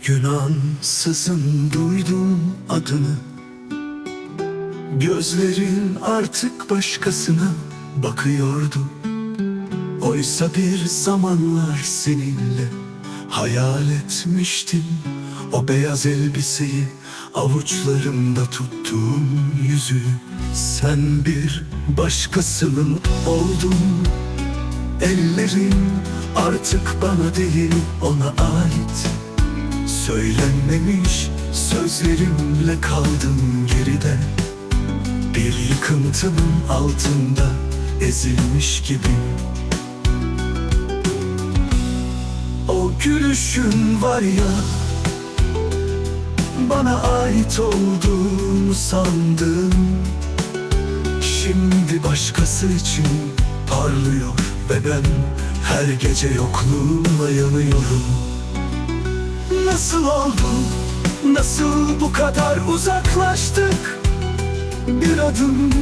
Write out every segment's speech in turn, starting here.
Bir gün ansızın duydum adını. Gözlerin artık başkasına bakıyordu. Oysa bir zamanlar seninle hayal etmiştim. O beyaz elbiseyi avuçlarımda tuttuğum yüzü. Sen bir başkasının oldun. Ellerin artık bana değil ona ait Söylenmemiş sözlerimle kaldım geride. Bir yıkıntının altında ezilmiş gibi. O gülüşün var ya Bana ait olduğunu sandım. Şimdi başkası için parlıyor Ve ben her gece yokluğumla yanıyorum Nasıl oldu? Nasıl bu kadar uzaklaştık? Bir adım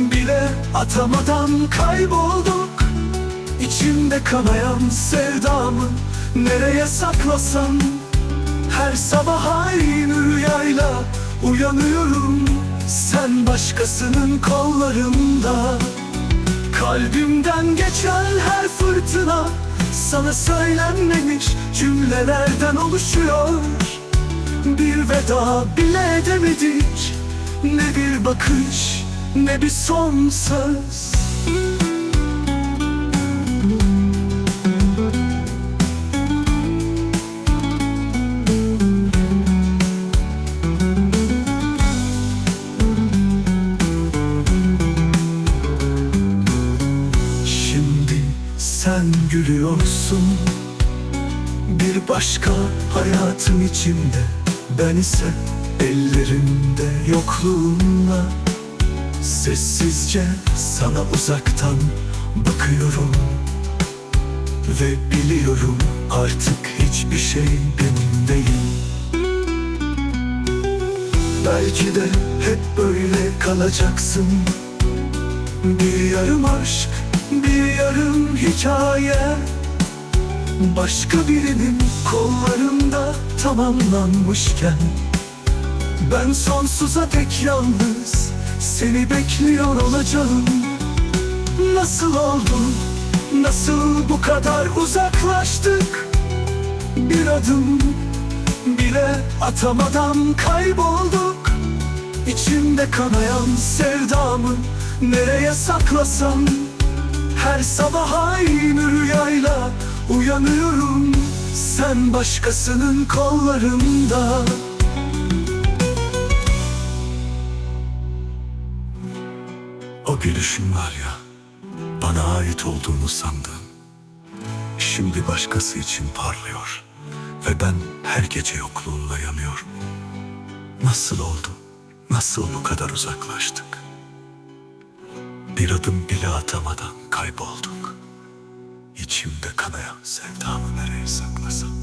bile atamadan kaybolduk İçimde kanayan sevdamı nereye saklasam Her sabah aynı rüyayla uyanıyorum Sen başkasının kollarında Kalbimden geçen her fırtına Sana söylenmemiş cümlelerden oluşuyor. Bir veda bile edemedik. Ne bir bakış ne bir son söz sen gülüyorsun. Bir başka hayatın içinde Ben ise ellerimde yokluğunla Sessizce sana uzaktan bakıyorum. Ve biliyorum artık hiçbir şey benim değil Belki de hep böyle kalacaksın. Bir yarım aşk, bir yarım hikaye. Başka birinin kollarında tamamlanmışken Ben sonsuza dek yalnız seni bekliyor olacağım. Nasıl oldu, nasıl bu kadar uzaklaştık? Bir adım bile atamadan kaybolduk. İçimde kanayan sevdamı nereye saklasam Her sabah aynı rüyayla uyanıyorum Sen başkasının kollarında O gülüşün var ya Bana ait olduğunu sandım Şimdi başkası için parlıyor Ve ben her gece yokluğunla yanıyorum Nasıl oldu? Nasıl bu kadar uzaklaştık? Bir adım bile atamadan kaybolduk. İçimde kanayan sevdamı nereye saklasam?